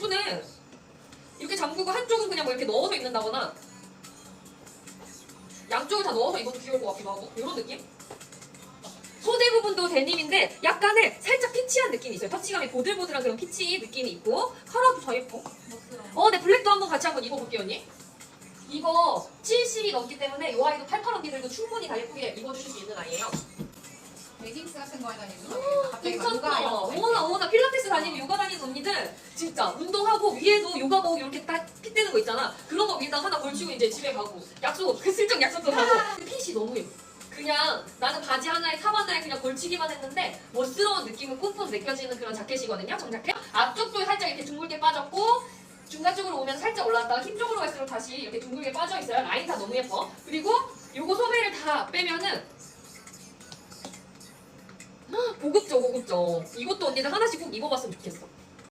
이쁘네. 이렇게 잠그고 한쪽은 그냥 뭐 이렇게 넣어서 입는다거나 양쪽을 다 넣어서 입어도 귀여울 것 같기도 하고 이런 느낌? 소재 부분도 데님인데 약간의 살짝 피치한 느낌이 있어요. 터치감이 보들보들한 그런 피치 느낌이 있고 컬러도 더 예뻐. 어, 네 블랙도 한번 같이 한번 입어볼게요, 언니. 이거 70이 넘기 때문에 이 아이도 88 언니들도 충분히 다 예쁘게 입어주실 수 있는 아이예요. 레깅스 같은 거 하다니 무 진짜 운동하고 위에도 요가복 이렇게 딱 핏되는 거 있잖아. 그런 거 위에다 하나 걸치고 이제 집에 가고 약속 그 슬쩍 약속도 가고 핏이 너무 예뻐. 그냥 나는 바지 하나에 탑 하나에 그냥 걸치기만 했는데 멋스러운 느낌은 뿜뿜 느껴지는 그런 자켓이거든요. 정자켓. 앞쪽도 살짝 이렇게 둥글게 빠졌고 중간 쪽으로 오면 살짝 올라왔다가 힘 쪽으로 갈수록 다시 이렇게 둥글게 빠져 있어요. 라인 다 너무 예뻐. 그리고 요거 소매를 다 빼면은 고급져 고급져. 이것도 언니들 하나씩 꼭 입어봤으면 좋겠어.